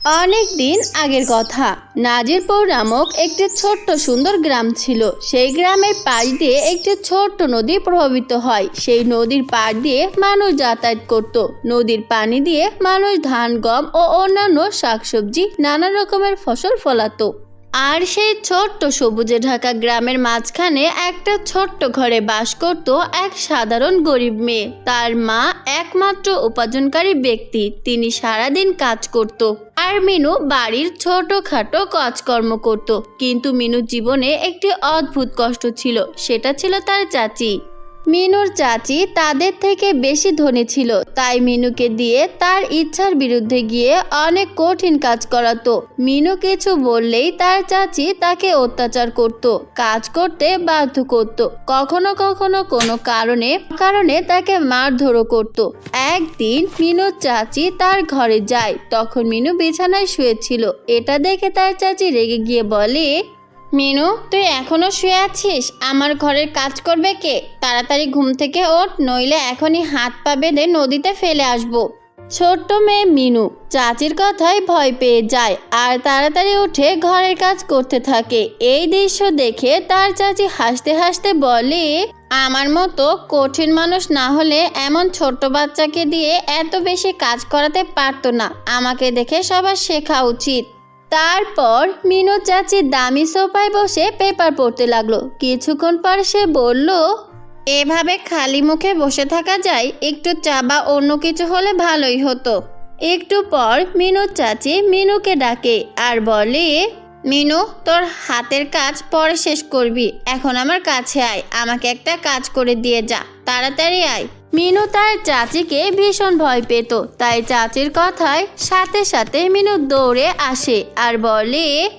অনেক দিন আগের কথা। নাজিরপুর নামক একটি ছোট্ট সুন্দর গ্রাম ছিল। সেই গ্রামের পাশ দিয়ে একটি ছোট্ট নদী প্রভাবিত হয়। সেই নদীর পাড় দিয়ে মানুষ যাতায়াত করত। নদীর পানি দিয়ে মানুষ ধান, গম ও অন্যান্য শাকসবজি নানা রকমের ফসল ফলাতো। আর সেই ছোট্ট সবুজে ঢাকা গ্রামের মাঝখানে একটা ছোট্ট ঘরে বাস করত এক সাধারণ গরিব মেয়ে। তার মা একমাত্র উপার্জনকারী ব্যক্তি। তিনি সারাদিন কাজ করত আর মিনু বাড়ির ছোটখাটো কাজকর্ম করত। কিন্তু মিনুর জীবনে একটি অদ্ভুত কষ্ট ছিল। সেটা ছিল তার চাচি। মিনুর চাচি তাদের থেকে বেশি ধনী ছিল, তাই মিনুকে দিয়ে তার ইচ্ছার বিরুদ্ধে গিয়ে অনেক কঠিন কাজ করাতো। মিনু কিছু বললেই তার চাচি তাকে অত্যাচার করত, কাজ করতে বাধ্য করত। কখনো কখনো কোনো কারণে কারণে তাকে মারধরও করত। একদিন মিনুর চাচি তার ঘরে যায়, তখন মিনু বিছানায় শুয়েছিল। এটা দেখে তার চাচি রেগে গিয়ে বলে মিনু, তুই এখনও শুয়ে আছিস? আমার ঘরের কাজ করবে কে? তাড়াতাড়ি ঘুম থেকে ওঠ, নইলে এখনই হাত পা বেঁধে নদীতে ফেলে আসব। ছোট্ট মেয়ে মিনু, চাচির কথায় ভয় পেয়ে যায় আর তাড়াতাড়ি উঠে ঘরের কাজ করতে থাকে। এই দৃশ্য দেখে তার চাচি হাসতে হাসতে বলে, আমার মতো কঠিন মানুষ না হলে এমন ছোট্ট বাচ্চাকে দিয়ে এত বেশি কাজ করাতে পারতো না। আমাকে দেখে সবার শেখা উচিত। তারপর মিনু চাচি দামি সোফায় বসে পেপার পড়তে লাগল। কিছুক্ষণ পর সে বলল, এভাবে খালি মুখে বসে থাকা যায়, একটু চা বা অন্য কিছু হলে ভালোই হতো। একটু পর মিনু চাচি মিনুকে ডাকে আর বলে, মিনু, তোর হাতের কাজ পরে শেষ করবি। এখন আমার কাছে আয়, আমাকে একটা কাজ করে দিয়ে যা, তাড়াতাড়ি আয়। মিনু তার চাচিকে ভীষণ ভয় পেত। তাই চাচির কথায় সাথে সাথে মিনু দৌড়ে আসে আর বলে,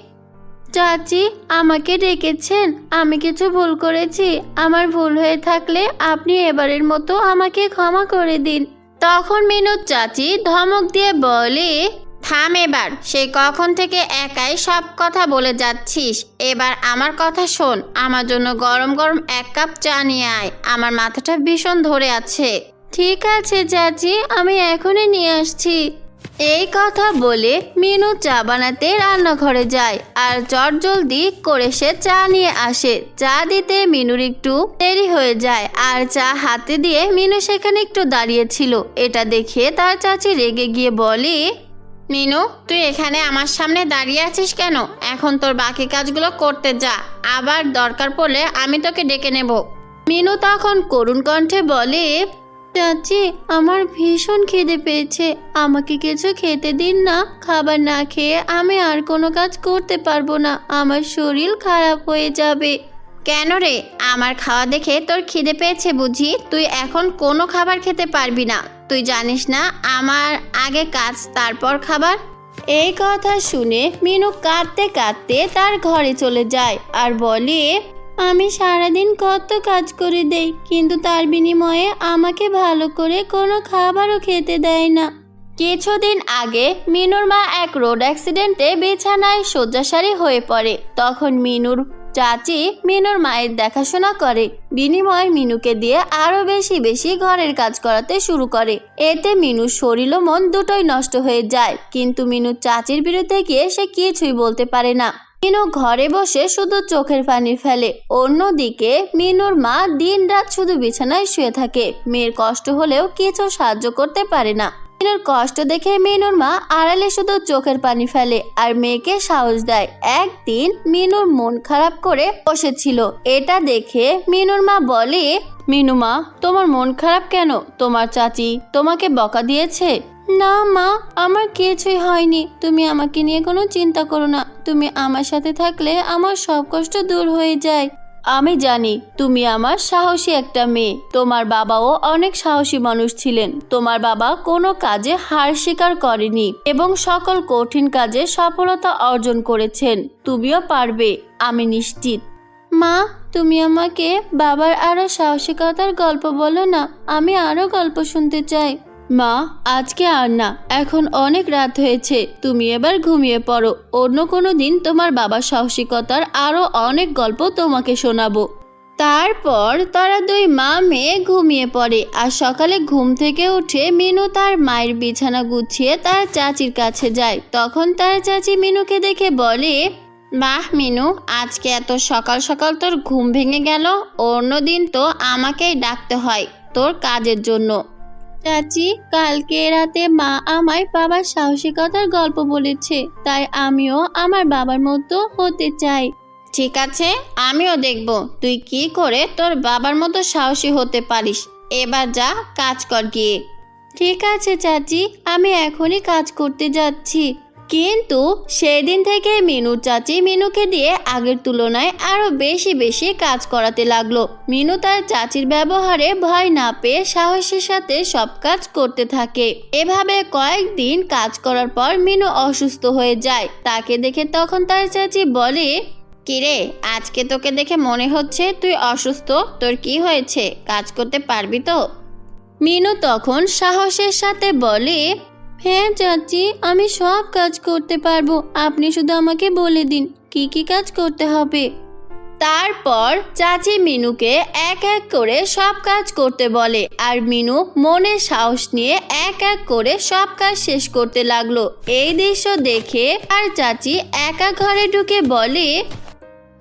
চাচি, আমাকে ডেকেছেন। আমি কিছু ভুল করেছি। আমার ভুল হয়ে থাকলে আপনি এবারের মতো আমাকে ক্ষমা করে দিন। তখন মিনুর চাচি ধমক দিয়ে বলে থাম এবার, সেই কখন থেকে একাই সব কথা বলে যাচ্ছিস। এবার আমার কথা শোন, আমার জন্য গরম গরম এক কাপ চা নিয়ে আয়, আমার মাথাটা ভীষণ ধরে আছে। ঠিক আছে চাচি, আমি এখনই নিয়ে আসছি। এই কথা বলে মিনু চা বানাতে রান্নাঘরে যায়, আর চট জলদি করে সে চা নিয়ে আসে। চা দিতে মিনুর একটু দেরি হয়ে যায়, আর চা হাতে দিয়ে মিনু সেখানে একটু দাঁড়িয়েছিল এটা দেখে তার চাচি রেগে গিয়ে বলে মিনু, তুই এখানে আমার সামনে দাঁড়িয়ে আছিস কেন? এখন তোর বাকি কাজগুলো করতে যা। আবার দরকার পড়লে আমি তোকে ডেকে নেব। মিনু তখন করুণ কণ্ঠে বলে, চাচি, আমার ভীষণ খিদে পেয়েছে। আমাকে কিছু খেতে দিন না। খাবার না খেয়ে আমি আর কোনো কাজ করতে পারব না। আমার শরীর খারাপ হয়ে যাবে। কেন রে? আমার খাওয়া দেখে তোর খিদে পেয়েছে বুঝি? তুই এখন কোনো খাবার খেতে পারবি না। তুই জানিস না আমার আগে কাজ, তারপর খাবার? এই কথা শুনে মিনু কাঁদতে কাঁদতে তার ঘরে চলে যায় আর বলে, আমি সারাদিন কত কাজ করে দেই, কিন্তু তার বিনিময়ে আমাকে ভালো করে কোনো খাবারও খেতে দেয় না। কিছুদিন আগে মিনুর মা এক রোড অ্যাক্সিডেন্টে বিছানায় শয্যাশায়ী হয়ে পড়ে। তখন মিনুর চাচি মিনুর মায়ের দেখাশোনা করে। বিনিময়ে মিনুকে দিয়ে আরও বেশি বেশি ঘরের কাজ করাতে শুরু করে। এতে মিনুর শরীর ও মন দুটোই নষ্ট হয়ে যায়। কিন্তু মিনুর চাচির বিরুদ্ধে গিয়ে সে কিছুই বলতে পারে না। মিনু ঘরে বসে শুধু চোখের পানি ফেলে। অন্যদিকে মিনুর মা দিন রাত শুধু বিছানায় শুয়ে থাকে। মেয়ের কষ্ট হলেও কিছু সাহায্য করতে পারে না। মিনুর কষ্ট দেখে মিনুর মা আড়ালে শুধু চোখের পানি ফেলে আর মেয়েকে সাহস দেয়। একদিন মিনুর মন খারাপ করে বসেছিল। এটা দেখে মিনুর মা বলে, মিনু মা, তোমার মন খারাপ কেন? তোমার চাচি তোমাকে বকা দিয়েছে? না মা, আমার কিছুই হয়নি। তুমি আমাকে নিয়ে কোনো চিন্তা করো না। তুমি আমার সাথে থাকলে আমার সব কষ্ট দূর হয়ে যায়। আমি জানি তুমি আমার সাহসী একটা মেয়ে। তোমার বাবাও অনেক সাহসী মানুষ ছিলেন। তোমার বাবা কোনো কাজে হার স্বীকার করেনি এবং সকল কঠিন কাজে সফলতা অর্জন করেছেন। তুমিও পারবে, আমি নিশ্চিত। মা, তুমি আমাকে বাবার আরও সাহসিকতার গল্প বলো না, আমি আরও গল্প শুনতে চাই। মা, আজকে আর না, এখন অনেক রাত হয়েছে। তুমি এবার ঘুমিয়ে পড়ো। অন্য কোনো দিন তোমার বাবার সাহসিকতার আরও অনেক গল্প তোমাকে শোনাবো। তারপর তারা দুই মা মেয়ে ঘুমিয়ে পড়ে আর সকালে ঘুম থেকে উঠে মিনু তার মায়ের বিছানা গুছিয়ে তার চাচির কাছে যায়। তখন তার চাচি মিনুকে দেখে বলে, বাহ, মিনু, আজকে এত সকাল সকাল তোর ঘুম ভেঙে গেল। অন্যদিন তো আমাকেই ডাকতে হয় তোর কাজের জন্য। চাচি কালকে রাতে মা আমায় বাবার সাহসিকতার গল্প বলেছে তাই আমিও আমার বাবার মতো হতে চাই। ঠিক আছে আমিও দেখব তুই কি করে তোর বাবার মতো সাহসী হতে পারিস। এবার যা কাজ কর গিয়ে। ঠিক আছে চাচি আমি এখনই কাজ করতে যাচ্ছি। কিন্তু সেদিন থেকে মিনু চাচি মিনুকে দিয়ে আগের তুলনায় আরও বেশি বেশি কাজ করাতে লাগল। মিনু তার চাচির ব্যবহারে ভয় না পেয়ে সাহসের সাথে সব কাজ করতে থাকে। এভাবে কয়েকদিন কাজ করার পর মিনু অসুস্থ হয়ে যায়। তাকে দেখে তখন তার চাচি বলে, কিরে, আজকে তোকে দেখে মনে হচ্ছে তুই অসুস্থ। তোর কি হয়েছে? কাজ করতে পারবি তো? মিনু তখন সাহসের সাথে বলে হ্যাঁ চাচি, আমি সব কাজ করতে পারব। আপনি শুধু আমাকে বলে দিন, কি কি কাজ করতে হবে? তারপর চাচি মিনুকে এক এক করে সব কাজ করতে বলে আর মিনু মনে সাহস নিয়ে এক এক করে সব কাজ শেষ করতে লাগল। এই দৃশ্য দেখে আর চাচি একা ঘরে ঢুকে বলে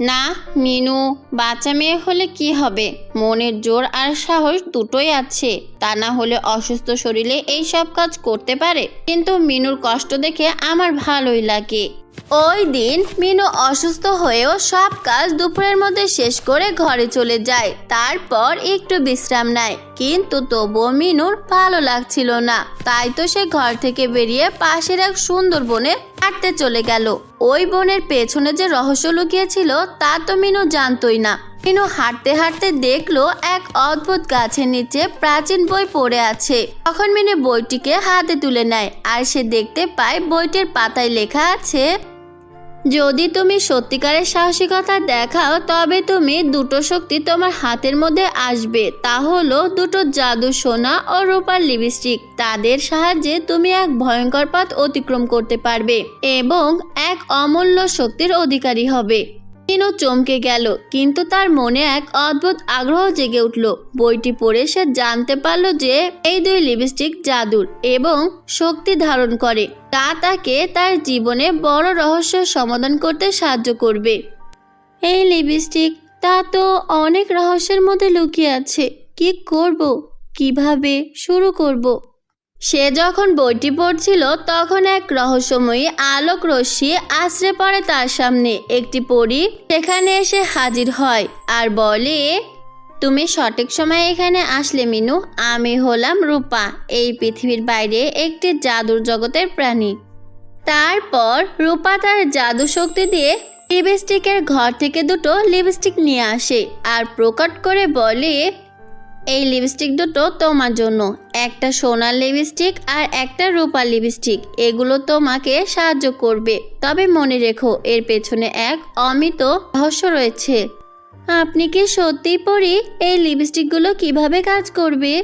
না, মিনু, বাচ্চা মেয়ে হলে কি হবে? মনের জোর আর সাহস দুটোই আছে। তা না হলে অসুস্থ শরীরে এই সব কাজ করতে পারে? কিন্তু মিনুর কষ্ট দেখে আমার ভালোই লাগে। ওই দিন মিনু অসুস্থ হয়েও সব কাজ দুপুরের মধ্যে শেষ করে ঘরে চলে যায়। তারপর একটু বিশ্রাম নেয়। কিন্তু তবুও মিনুর ভালো লাগছিল না। তাই তো সে ঘর থেকে বেরিয়ে পাশের এক সুন্দর বনে হাঁটতে চলে গেল। ওই বনের পেছনে যে রহস্য লুকিয়েছিল তা তো মিনু জানতই না। মিনু হাঁটতে হাঁটতে দেখল এক অদ্ভুত গাছের নিচে প্রাচীন বই পড়ে আছে। তখন মিনু বইটিকে হাতে তুলে নেয় আর সে দেখতে পায় বইটির পাতায় লেখা আছে, যদি তুমি সত্যিকারের সাহসিকতা দেখাও, তবে তুমি দুটো শক্তি তোমার হাতের মধ্যে আসবে। তা হলো দুটো জাদু সোনা ও রূপার লিপস্টিক। তাদের সাহায্যে তুমি এক ভয়ঙ্কর পথ অতিক্রম করতে পারবে এবং এক অমূল্য শক্তির অধিকারী হবে। মিনু চমকে গেল, কিন্তু তার মনে এক অদ্ভুত আগ্রহ জেগে উঠল। বইটি পড়ে সে জানতে পারল যে এই দুই লিপস্টিক জাদুর এবং শক্তি ধারণ করে। তা তাকে তার জীবনে বড় রহস্য সমাধান করতে সাহায্য করবে। এই লিপস্টিক, তা তো অনেক রহস্যের মধ্যে লুকিয়ে আছে। কি করব? কীভাবে? শুরু করব? সে যখন বইটি পড়ছিল, তখন এক রহস্যময়ী আলোক রশ্মি আশ্রে পড়ে তার সামনে। একটি পরী সেখানে এসে হাজির হয় আর বলে, তুমি সঠিক সময়ে এখানে আসলে, মিনু। আমি হলাম রূপা, এই পৃথিবীর বাইরে একটি জাদুর জগতের প্রাণী। তারপর রূপা তার জাদু শক্তি দিয়ে লিপস্টিকের ঘর থেকে দুটো লিপস্টিক নিয়ে আসে আর প্রকট করে বলে এই লিপস্টিক দুটো তোমার জন্য। একটা সোনার লিপস্টিক আর একটা রূপার লিপস্টিক। এগুলো তোমাকে সাহায্য করবে। তবে মনে রেখো, এর পেছনে এক অমিত রহস্য রয়েছে। আপনি কি সত্যিই পড়ি এই লিপস্টিকগুলো কীভাবে কাজ করবে?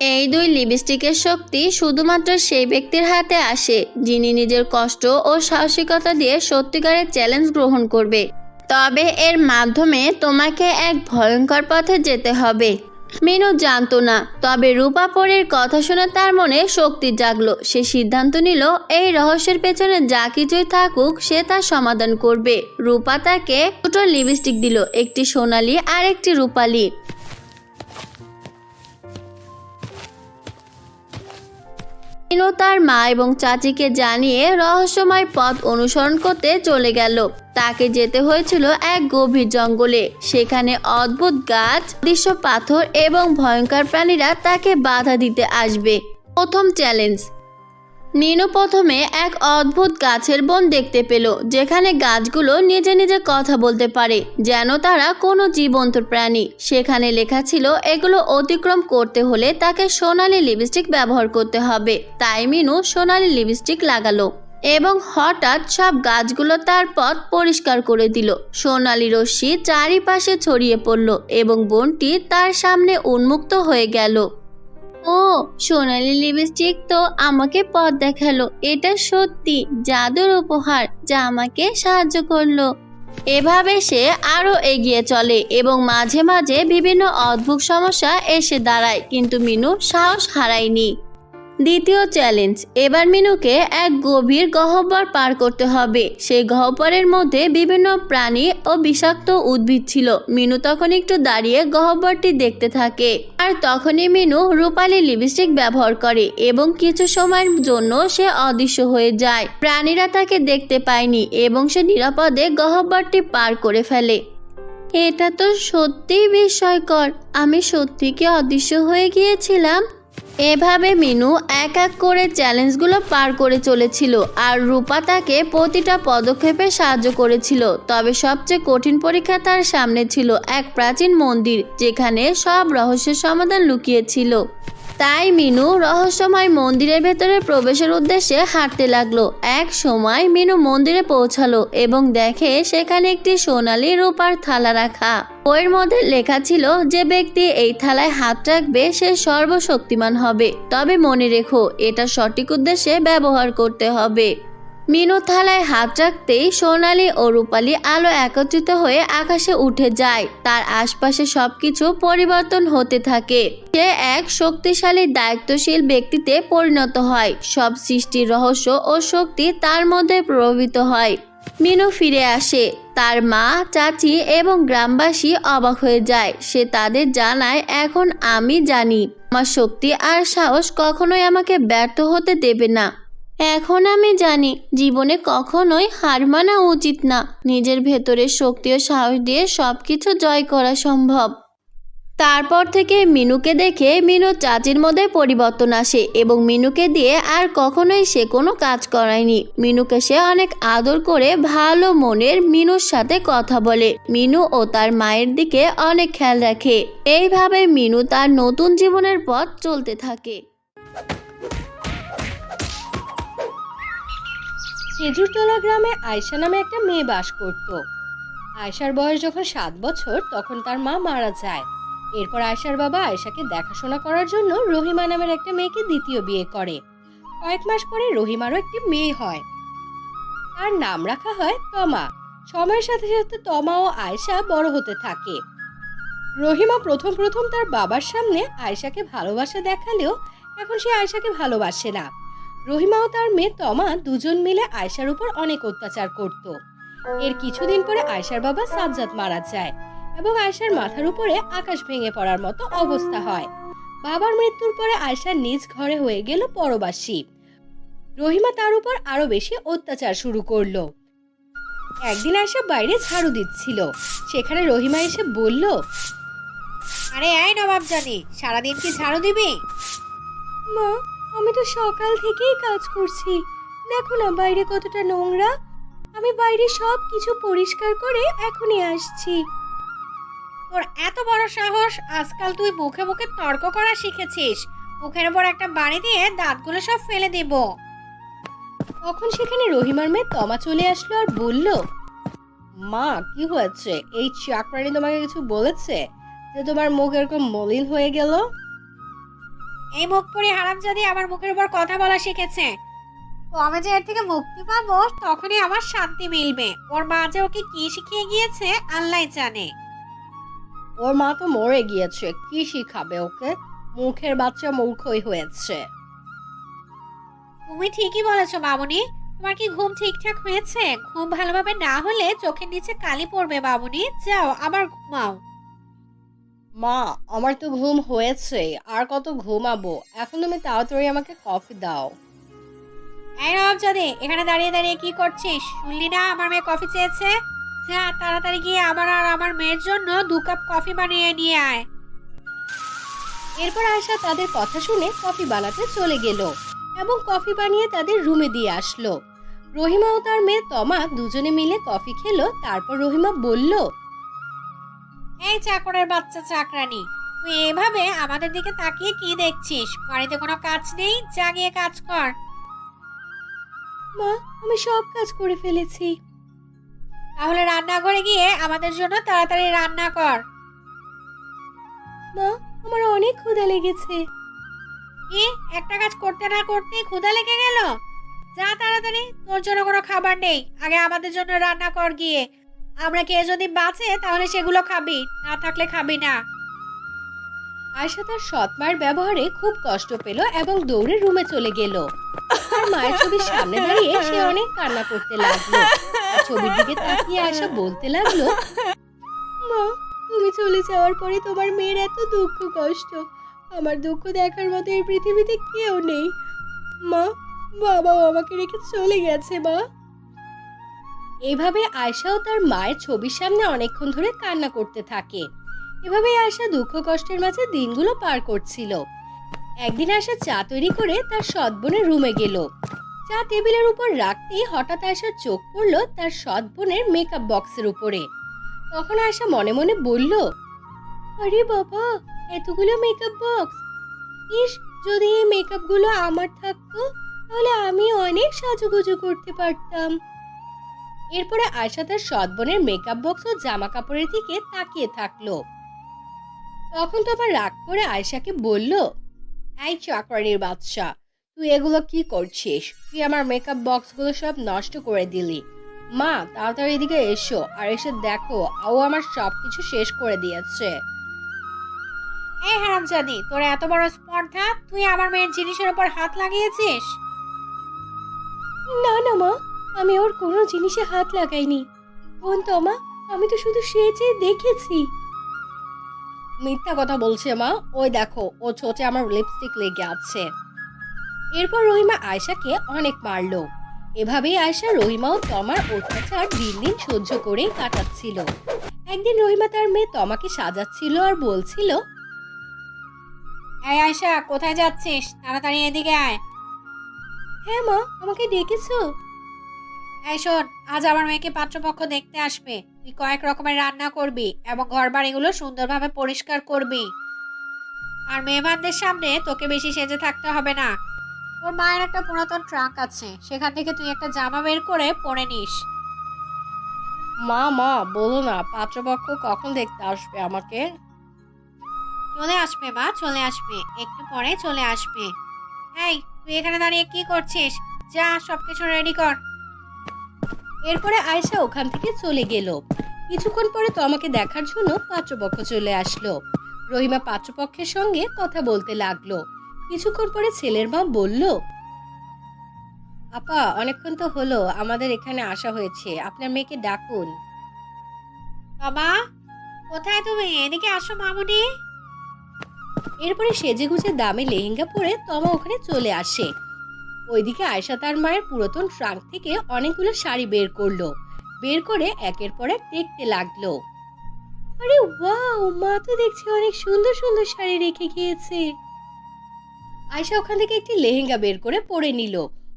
এই দুই লিপস্টিকের শক্তি শুধুমাত্র সেই ব্যক্তির হাতে আসে, যিনি নিজের কষ্ট ও সাহসিকতা দিয়ে সত্যিকারের চ্যালেঞ্জ গ্রহণ করবে। তবে এর মাধ্যমে তোমাকে এক ভয়ঙ্কর পথে যেতে হবে। মিনু জানতো না, তবে রূপা পরের কথা শুনে তার মনে শক্তি জাগলো। সে সিদ্ধান্ত নিল, এই রহস্যের পেছনে যা কিছুই থাকুক, সে তার সমাধান করবে। রূপা তাকে দুটো লিপস্টিক দিল, একটি সোনালি আর একটি রূপালি। মিনু তার মা এবং চাচিকে জানিয়ে রহস্যময় পথ অনুসরণ করতে চলে গেল। তাকে যেতে হয়েছিল এক গভীর জঙ্গলে। সেখানে অদ্ভুত গাছ দৃশ্য পাথর এবং ভয়ঙ্কর প্রাণীরা তাকে বাধা দিতে আসবে। প্রথম চ্যালেঞ্জ মিনু প্রথমে এক অদ্ভুত গাছের বন দেখতে পেল, যেখানে গাছগুলো নিজে নিজে কথা বলতে পারে, যেন তারা কোনো জীবন্ত প্রাণী। সেখানে লেখা ছিল, এগুলো অতিক্রম করতে হলে তাকে সোনালি লিপস্টিক ব্যবহার করতে হবে। তাই মিনু সোনালি লিপস্টিক লাগালো এবং হঠাৎ সব গাছগুলো তার পথ পরিষ্কার করে দিল। সোনালি রশ্মি চারিপাশে ছড়িয়ে পড়ল এবং বনটি তার সামনে উন্মুক্ত হয়ে গেল। ও, সোনালি লিপস্টিক তো আমাকে পথ দেখাল। এটা সত্যি জাদুর উপহার যা আমাকে সাহায্য করল। এভাবে সে আরও এগিয়ে চলে এবং মাঝে মাঝে বিভিন্ন অদ্ভুত সমস্যা এসে দাঁড়ায়, কিন্তু মিনু সাহস হারায়নি। দ্বিতীয় চ্যালেঞ্জ এবার মিনুকে এক গভীর গহ্বর পার করতে হবে। সেই গহ্বরের মধ্যে বিভিন্ন প্রাণী ও বিষাক্ত উদ্ভিদ ছিল। মিনু তখন একটু দাঁড়িয়ে গহ্বরটি দেখতে থাকে। আর তখনই মিনু রূপালি লিপস্টিক ব্যবহার করে এবং কিছু সময়ের জন্য সে অদৃশ্য হয়ে যায়। প্রাণীরা তাকে দেখতে পায়নি এবং সে নিরাপদে গহ্বরটি পার করে ফেলে। এটা তো সত্যিই বিস্ময়কর। আমি সত্যি কি অদৃশ্য হয়ে গিয়েছিলাম? এভাবে মিনু এক এক করে চ্যালেঞ্জগুলো পার করে চলেছিল আর রূপা তাকে প্রতিটা পদক্ষেপে সাহায্য করেছিল। তবে সবচেয়ে কঠিন পরীক্ষা তার সামনে ছিল এক প্রাচীন মন্দির, যেখানে সব রহস্যের সমাধান লুকিয়েছিল। তাই মিনু রহস্যময় মন্দিরের ভেতরে প্রবেশের উদ্দেশ্যে হাঁটতে লাগল। এক সময় মিনু মন্দিরে পৌঁছালো এবং দেখে সেখানে একটি সোনালি রূপার থালা রাখা। বইয়ের মধ্যে লেখা ছিল যে ব্যক্তি এই থালায় হাত রাখবে, সে সর্বশক্তিমান হবে। তবে মনে রেখো, এটা সঠিক উদ্দেশ্যে ব্যবহার করতে হবে। মিনু থালায় হাত রাখতেই সোনালি ও রূপালি আলো একত্রিত হয়ে আকাশে উঠে যায়। তার আশপাশে সবকিছু পরিবর্তন হতে থাকে। সে এক শক্তিশালী, দায়িত্বশীল ব্যক্তিতে পরিণত হয়। সব সৃষ্টির রহস্য ও শক্তি তার মধ্যে প্রভাবিত হয়। মিনু ফিরে আসে। তার মা, চাচি এবং গ্রামবাসী অবাক হয়ে যায়। সে তাদের জানায়, এখন আমি জানি। আমার শক্তি আর সাহস কখনোই আমাকে ব্যর্থ হতে দেবে না। এখন আমি জানি, জীবনে কখনোই হার মানা উচিত না। নিজের ভেতরের শক্তি ও সাহস দিয়ে সব কিছু জয় করা সম্ভব। তারপর থেকে মিনুকে দেখে মিনু চাচির মধ্যে পরিবর্তন আসে এবং মিনুকে দিয়ে আর কখনোই সে কোনো কাজ করায়নি। মিনুকে সে অনেক আদর করে ভালো মনের মিনুর সাথে কথা বলে। মিনু ও তার মায়ের দিকে অনেক খেয়াল রাখে। এইভাবে মিনু তার নতুন জীবনের পথ চলতে থাকে। খেজুরতলা গ্রামে আয়শা নামে একটা মেয়ে বাস করত। আয়শার বয়স যখন সাত বছর, তখন তার মা মারা যায়। এরপর আয়শার বাবা আয়শাকে দেখাশোনা করার জন্য রহিমা নামের একটা মেয়েকে দ্বিতীয় বিয়ে করে। কয়েক মাস পরে রহিমারও একটি মেয়ে হয়। তার নাম রাখা হয় তমা। সময়ের সাথে সাথে তমা ও আয়শা বড় হতে থাকে। রহিমা প্রথম প্রথম তার বাবার সামনে আয়শাকে ভালোবাসা দেখালেও এখন সে আয়শাকে ভালোবাসে না। রহিমা ও তার মেয়ে তমা দুজন মিলে আয়শার উপর অনেক অত্যাচার করত। এর কিছুদিন পরে আয়শার বাবা সাজ্জাদ মারা যায় এবং আয়শার মাথার উপরে আকাশ ভেঙে পড়ার মতো অবস্থা হয়। বাবার মৃত্যুর পরে আয়শা নিজ ঘরে হয়ে গেল পরবাসী। রহিমা তার উপর আরও বেশি অত্যাচার শুরু করল। একদিন আয়শা বাইরে ঝাড়ু দিচ্ছিল। সেখানে রহিমা এসে বলল আরে এই নবাব জানি সারাদিন কি ঝাড়ু দিবি? মা আমি তো সকাল থেকেই কাজ করছি। দেখো না বাইরে কতটা নোংরা। আমি বাইরে সব কিছু পরিষ্কার করে এখনই আসছি। তোর এত বড় সাহস আজকাল তুই মুখে মুখে তর্ক করা শিখেছিস। মুখের উপর একটা বাড়ি দিয়ে দাঁতগুলো সব ফেলে দেব। তখন সেখানে রহিমার মেয়ে তমা চলে আসলো আর বলল মা কি হয়েছে? এই চাকরানি তোমাকে কিছু বলেছে? যে তোমার মুখ এরকম মলিন হয়ে গেল? এই মুখ পরি হারামজাদি আমার মুখের উপর কথা বলা শিখেছে। ও আমি যে এর থেকে মুক্তি পাবো তখনই আমার শান্তি মিলবে। ওর মা যে ওকে কি শিখিয়ে গিয়েছে আল্লাহ জানে। ওর মা তো মরে গিয়েছে কি শিখাবে ওকে? মুখের বাচ্চা মূর্খই হয়েছে। তুমি ঠিকই বলেছ বাবুনি তোমার কি ঘুম ঠিকঠাক হয়েছে? ঘুম ভালোভাবে না হলে চোখের নিচে কালি পড়বে বাবুনি যাও আবার ঘুমাও। মা আমার তো ঘুম হয়েছে আর কত ঘুমাবো? এখন তুমি তাড়াতাড়ি আমাকে কফি দাও। এই এখানে দাঁড়িয়ে দাঁড়িয়ে কি করছিস? শুনলি না আমার মেয়ে কফি চেয়েছে? যা তাড়াতাড়ি গিয়ে আমার আর আমার মেয়ের জন্য দু কাপ কফি বানিয়ে নিয়ে আয়। এরপর আয়শা তাদের কথা শুনে কফি বানাতে চলে গেল এবং কফি বানিয়ে তাদের রুমে দিয়ে আসলো। রহিমা ও তার মেয়ে তমা দুজনে মিলে কফি খেলো তারপর রহিমা বলল এই চাকরের বাচ্চা চাকরানি তুই এভাবে আমাদের দিকে তাকিয়ে কি দেখছিস? বাড়িতে কোনো কাজ নেই যা গিয়ে কাজ কর। মা আমি সব কাজ করে ফেলেছি। তাহলে রান্নাঘরে গিয়ে আমাদের জন্য তাড়াতাড়ি রান্না কর। মা আমার অনেক ক্ষুধা লেগেছে। কি? একটা কাজ করতে না করতেই ক্ষুধা লেগে গেল? যা তাড়াতাড়ি তোর জন্য কোনো খাবার নেই। আগে আমাদের জন্য রান্না কর গিয়ে। আমরা কে যদি বাঁচে, তাহলে সেগুলো খাবি, না থাকলে খাবি না। আয়সা তার সৎ মায়ের ব্যবহারে খুব কষ্ট পেল এবং দৌড়ে রুমে চলে গেল। তার মায়ের ছবির সামনে দাঁড়িয়ে সে অনেক কান্না করতে লাগল। ছবির দিকে তাকিয়ে আয়সা বলতে লাগল, মা, তুমি চলে যাওয়ার পরে তোমার মেয়ের এত দুঃখ, কষ্ট। আমার দুঃখ দেখার মতো এই পৃথিবীতে কেউ নেই। মা, বাবাও আমাকে রেখে চলে গেছে, মা। এভাবে আয়সাও তার মায়ের ছবির সামনে অনেকক্ষণ ধরে কান্না করতে থাকে। এভাবেই আয়সা দুঃখ কষ্টের মাঝে দিনগুলো পার করছিল। একদিন আয়সা চা তৈরি করে তার সৎ বোনের রুমে গেল। চা টেবিলের উপর রাখতেই হঠাৎ আয়সার চোখ পড়ল তার সৎ বোনের মেকআপ বক্সের উপরে। তখন আয়সা মনে মনে বলল, আরে বাবা, এতগুলো মেকআপ বক্স? ইস, যদি এই মেকআপগুলো আমার থাকতো, তাহলে আমি অনেক সাজুগুজু করতে পারতাম। এরপরে আয়সা তার সৎ বোনের মেকআপ বক্স ও জামা কাপড়ের দিকে তাকিয়ে থাকল। তখন তোমার রাগ করে আয়সাকে বলল, এই চাকরানির বাদশা, তুই এগুলো কি করছিস? তুই আমার মেকআপ বক্সগুলো সব নষ্ট করে দিলি। মা, তাড়াতাড়ি এদিকে এসো আর এসে দেখো ও আমার সব কিছু শেষ করে দিয়েছে। এই হারামজাদি, তোর এত বড় স্পর্ধা? তুই আমার মেয়ের জিনিসের উপর হাত লাগিয়েছিস? না না মা আমি ওর কোনো জিনিসে হাত লাগাইনি। বোন তমা আমি তো শুধু সেজে দেখেছি। মিথ্যা কথা বলছে মা। ওই দেখো ও ছোটে আমার লিপস্টিক লেগে আছে। এরপর রহিমা আয়শাকে অনেক মারলো। এভাবেই আয়শা রহিমা ও তমার অত্যাচার দিন দিন সহ্য করেই কাটাচ্ছিল। একদিন রহিমা তার মেয়ে তমাকে সাজাচ্ছিল আর বলছিল এই আয়সা কোথায় যাচ্ছিস? তাড়াতাড়ি এদিকে আয়। হ্যাঁ মা আমাকে ডেকেছো? এই শোন আজ আমার মেয়েকে পাত্রপক্ষ দেখতে আসবে। তুই কয়েক রকমের রান্না করবি এবং ঘর বাড়িগুলো সুন্দরভাবে পরিষ্কার করবি। আর মেহমানদের সামনে তোকে বেশি সেজে থাকতে হবে না। তোর মায়ের একটা পুরাতন ট্রাঙ্ক আছে সেখান থেকে তুই একটা জামা বের করে পরে নিস। মা মা বলো না পাত্রপক্ষ কখন দেখতে আসবে আমাকে? চলে আসবে মা চলে আসবে। একটু পরে চলে আসবে। এই তুই এখানে দাঁড়িয়ে কি করছিস? যা সবকিছু রেডি কর। এরপরে আয়শা ওখান থেকে চলে গেল। কিছুক্ষণ পরে তো আমাকে দেখার জন্য পাত্রপক্ষ চলে আসলো। রহিমা পাত্রপক্ষের সঙ্গে কথা বলতে লাগল। কিছুক্ষণ পরে ছেলের মা বলল আপা অনেকক্ষণ তো হলো আমাদের এখানে আসা হয়েছে। আপনার মেয়েকে ডাকুন। বাবা কোথায় তুমি? এদিকে আসো মামুনি। এরপরে সেজে গুজে দামে লেহেঙ্গা পরে তমা ওখানে চলে আসে। ওইদিকে আয়শা তার মায়ের পুরাতন ট্রাঙ্ক থেকে অনেকগুলো শাড়ি বের করল। বের করে একের পর এক দেখতে লাগল। আরে ওয়াও, মা তো দেখছি অনেক সুন্দর সুন্দর শাড়ি রেখে গিয়েছে। আয়শা ওখান থেকে একটি লেহেঙ্গা বের করে পরে নিল।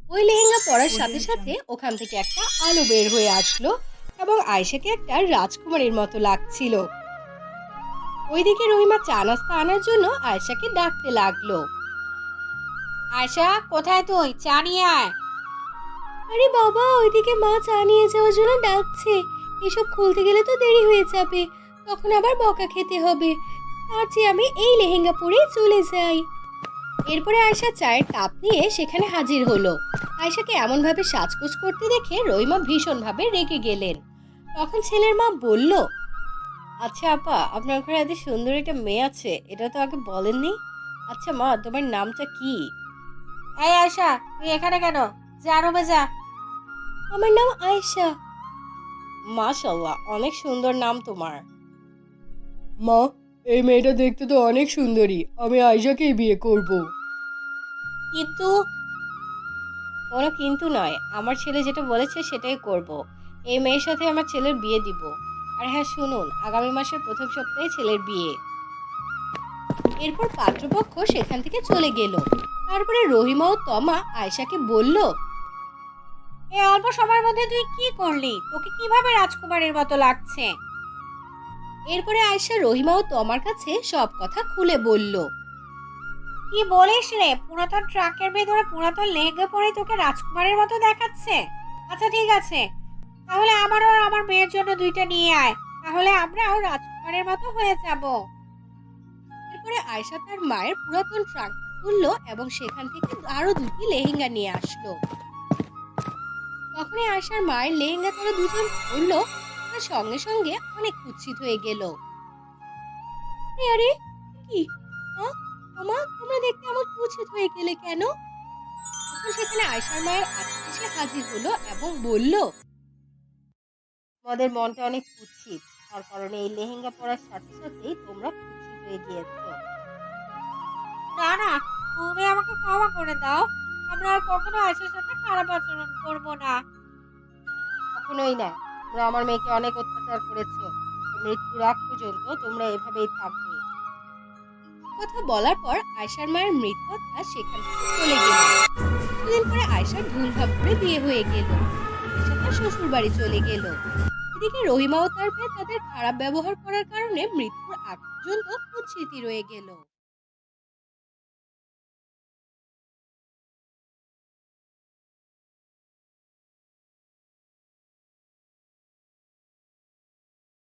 ওই লেহেঙ্গা পরার সাথে সাথে ওখান থেকে একটা আলো বের হয়ে আসলো এবং আয়শাকে একটা রাজকুমারীর মতো লাগছিল। ওইদিকে রহিমা চা নাস্তা আনার জন্য আয়শাকে ডাকতে লাগল। আয়শা, কোথায় তুই? চা নিয়ে আয়। আরে বাবা, ওইদিকে মা চা নিয়ে যাওয়ার জন্য ডাকছে। এসব খুলতে গেলে তো দেরি হয়ে যাবে। তখন আবার বকা খেতে হবে। তার চেয়ে আমি এই লেহেঙ্গা পরে চলে যাই। এরপরে আয়শা চায়ের কাপ নিয়ে সেখানে হাজির হলো। আয়শাকে এমনভাবে সাজগোজ করতে দেখে রহিমা ভীষণভাবে রেগে গেলেন। তখন ছেলের মা বলল আচ্ছা আপা, আপনার ঘরে এত সুন্দর একটা মেয়ে আছে। এটা তো আগে বলেননি? আচ্ছা মা, তোমার নামটা কি? এই আয়শা তুই এখানে কেন? যা রুমে যা। আমার নাম আয়েশা। মাশাল্লাহ অনেক সুন্দর নাম তোমার। মা এই মেয়েটা দেখতে তো অনেক সুন্দরী। আমি আয়শাকেই বিয়ে করব। কিন্তু কোনো কিন্তু নয়। আমার ছেলে যেটা বলেছে সেটাই করব। এই মেয়ের সাথে আমার ছেলের বিয়ে দিব। আর হ্যাঁ শুনুন আগামী মাসের প্রথম সপ্তাহে ছেলের বিয়ে। এরপর পাত্রপক্ষ সেখান থেকে চলে গেল। তারপরে রহিমা ও তমা আয়েশাকে বলল এই অল্প সময়ের মধ্যে তুই কি করলি? তোকে কীভাবে রাজকুমারের মতো লাগছে? এরপরে আয়েশা রহিমা ও তমার কাছে সব কথা খুলে বলল কি বলিস রে? পুরাতন ট্রাকের ভেতরে পুরাতন লেহেঙ্গা পরে তোকে রাজকুমারের মতো দেখাচ্ছে। আচ্ছা ঠিক আছে। তাহলে আমারও আর আমার মেয়ের জন্য দুইটা নিয়ে আয়। তাহলে আমরাও রাজকুমারের মতো হয়ে যাব। এরপরে আয়শা তার মায়ের পুরাতন ট্রাঙ্ক খুললো এবং সেখান থেকে আরও দুটি লেহেঙ্গা নিয়ে আসলো। তখনই আয়শার মায়ের লেহেঙ্গা তারা দুজন খুললো দেখার সঙ্গে সঙ্গে অনেক কুৎসিত হয়ে গেল। আরে কি? তোমরা দেখতে এমন কুৎসিত হয়ে গেলে কেন? সেখানে আয়সার মায়ের হাজির হলো এবং বলল, তোমাদের মনটা অনেক কুৎসিত। তার কারণে এই লেহেঙ্গা পরার সাথে সাথেই তোমরা কুৎসিত হয়ে গিয়েছো। না না তুমি আমাকে ক্ষমা করে দাও। আমরা আর কখনো আয়সার সাথে খারাপ আচরণ করব না। কখনোই না। তোমরা আমার মেয়েকে অনেক অত্যাচার করেছ। মৃত্যুর আগ পর্যন্ত তোমরা এভাবেই থাকবে। কথা বলার পর আয়সার মায়ের মৃত্যুটা সেখান থেকে চলে গেল। কিছুদিন পরে আয়সার ধুমধাম করে বিয়ে হয়ে গেল। তার শ্বশুর বাড়ি চলে গেল। এদিকে রহিমা ও তার মেয়ে তাদের খারাপ ব্যবহার করার কারণে মৃত্যুর আগ পর্যন্ত কুৎস্মৃতি রয়ে গেল।